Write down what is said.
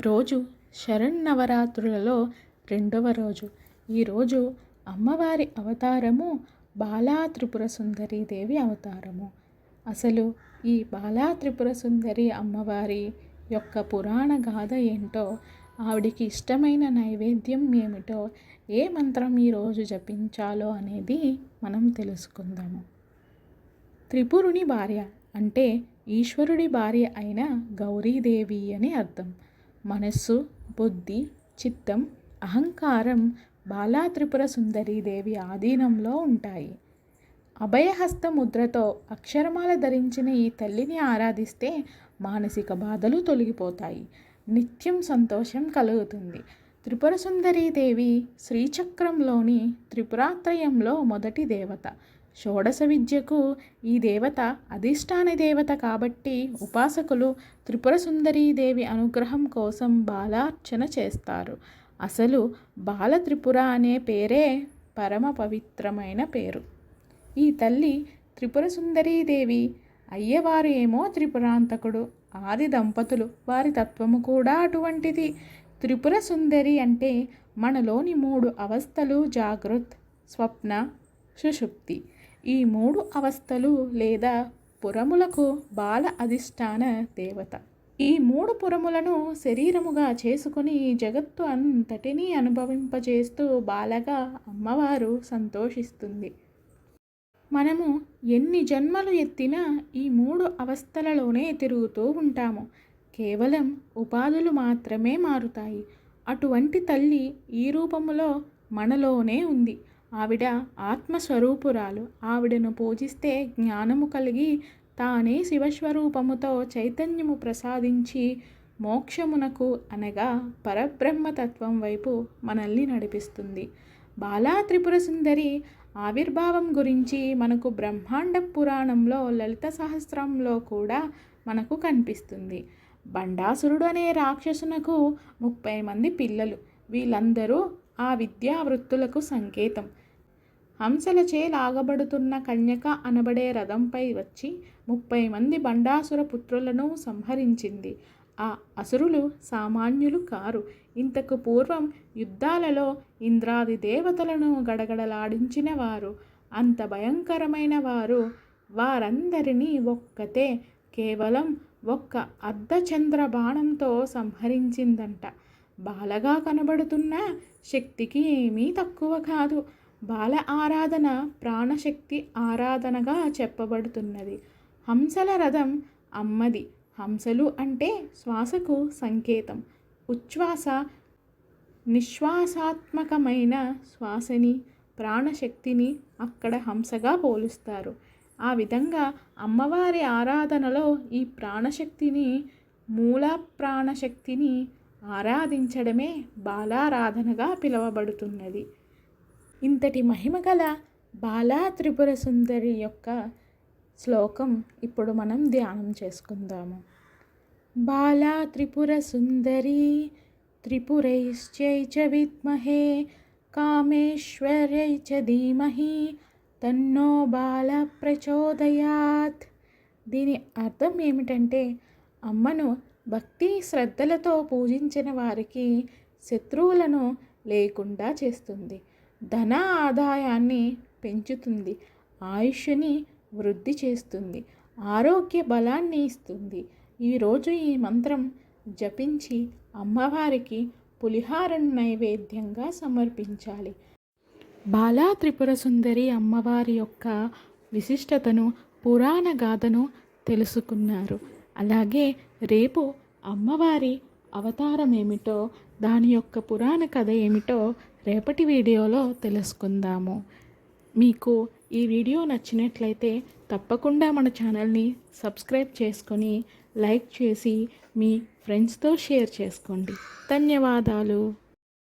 రోజు శరన్నవరాత్రులలో రెండవ రోజు. ఈరోజు అమ్మవారి అవతారము బాలా త్రిపుర సుందరి దేవి అవతారము. అసలు ఈ బాలా త్రిపుర సుందరి అమ్మవారి యొక్క పురాణ గాథ ఏంటో ఆవిడికి ఇష్టమైన నైవేద్యం ఏమిటో ఏ మంత్రం ఈరోజు జపించాలో అనేది మనం తెలుసుకుందాము. త్రిపురుని భార్య అంటే ఈశ్వరుడి భార్య అయిన గౌరీదేవి అని అర్థం. మనస్సు బుద్ధి చిత్తం అహంకారం బాలా త్రిపుర సుందరీదేవి ఆధీనంలో ఉంటాయి. అభయహస్త ముద్రతో అక్షరమాల ధరించిన ఈ తల్లిని ఆరాధిస్తే మానసిక బాధలు తొలగిపోతాయి. నిత్యం సంతోషం కలుగుతుంది. త్రిపుర సుందరీదేవి శ్రీచక్రంలోని త్రిపురాత్రయంలో మొదటి దేవత. షోడశ విద్యకు ఈ దేవత అధిష్టాన దేవత కాబట్టి ఉపాసకులు త్రిపుర సుందరీదేవి అనుగ్రహం కోసం బాలార్చన చేస్తారు. అసలు బాల త్రిపుర అనే పేరే పరమ పవిత్రమైన పేరు. ఈ తల్లి త్రిపుర సుందరీదేవి అయ్యవారు ఏమో త్రిపురాంతకుడు ఆది దంపతులు వారి తత్వము కూడా అటువంటిది. త్రిపుర సుందరి అంటే మనలోని మూడు అవస్థలు జాగృత్ స్వప్న సుషుప్తి. ఈ మూడు అవస్థలు లేదా పురములకు బాల అధిష్టాన దేవత. ఈ మూడు పురములను శరీరముగా చేసుకుని జగత్తు అంతటినీ అనుభవింపజేస్తూ బాలగా అమ్మవారు సంతోషిస్తుంది. మనము ఎన్ని జన్మలు ఎత్తినా ఈ మూడు అవస్థలలోనే తిరుగుతూ ఉంటాము. కేవలం ఉపాధులు మాత్రమే మారుతాయి. అటువంటి తల్లి ఈ రూపములో మనలోనే ఉంది. ఆవిడ ఆత్మస్వరూపురాలు. ఆవిడను పూజిస్తే జ్ఞానము కలిగి తానే శివస్వరూపముతో చైతన్యము ప్రసాదించి మోక్షమునకు అనగా పరబ్రహ్మతత్వం వైపు మనల్ని నడిపిస్తుంది. బాలా త్రిపుర సుందరి ఆవిర్భావం గురించి మనకు బ్రహ్మాండ పురాణంలో లలిత సహస్రంలో కూడా మనకు కనిపిస్తుంది. బండాసురుడు అనే రాక్షసునకు ముప్పై మంది పిల్లలు. వీళ్ళందరూ ఆ విద్యా వృత్తులకు సంకేతం. హంసలచే లాగబడుతున్న కన్యక అనబడే రథంపై వచ్చి ముప్పై మంది బండాసుర పుత్రులను సంహరించింది. ఆ అసురులు సామాన్యులు కారు. ఇంతకు పూర్వం యుద్ధాలలో ఇంద్రాది దేవతలను గడగడలాడించిన వారు అంత భయంకరమైన వారు వారందరినీ ఒక్కతే కేవలం ఒక్క అర్ధచంద్ర బాణంతో సంహరించిందంట. బాలగా కనబడుతున్న శక్తికి ఏమీ తక్కువ కాదు. బాల ఆరాధన ప్రాణశక్తి ఆరాధనగా చెప్పబడుతున్నది. హంసల రథం అమ్మది. హంసలు అంటే శ్వాసకు సంకేతం. ఉచ్ఛ్వాస నిశ్వాసాత్మకమైన శ్వాసని ప్రాణశక్తిని అక్కడ హంసగా పోలుస్తారు. ఆ విధంగా అమ్మవారి ఆరాధనలో ఈ ప్రాణశక్తిని మూల ప్రాణశక్తిని ఆరాధించడమే బాలారాధనగా పిలువబడుతున్నది. ఇంతటి మహిమ గల బాలా త్రిపుర సుందరి యొక్క శ్లోకం ఇప్పుడు మనం ధ్యానం చేసుకుందాము. బాలా త్రిపుర సుందరి త్రిపురైశ్చై చ విద్మహే కామేశ్వర్యై చ ధీమహి తన్నో బాల ప్రచోదయాత్. దీని అర్థం ఏమిటంటే అమ్మను భక్తి శ్రద్ధలతో పూజించిన వారికి శత్రువులను లేకుండా చేస్తుంది. ధన ఆదాయాన్ని పెంచుతుంది ఆయుష్ని వృద్ధి చేస్తుంది ఆరోగ్య బలాన్ని ఇస్తుంది. ఈరోజు ఈ మంత్రం జపించి అమ్మవారికి పులిహారను నైవేద్యంగా సమర్పించాలి. బాలా త్రిపుర సుందరి అమ్మవారి యొక్క విశిష్టతను పురాణ గాథను తెలుసుకున్నారు. అలాగే రేపు అమ్మవారి అవతారం ఏమిటో దాని యొక్క పురాణ కథ ఏమిటో రేపటి వీడియోలో తెలుసుకుందాము. మీకు ఈ వీడియో నచ్చినట్లయితే తప్పకుండా మన ఛానల్ని సబ్స్క్రైబ్ చేసుకొని లైక్ చేసి మీ ఫ్రెండ్స్తో షేర్ చేసుకోండి. ధన్యవాదాలు.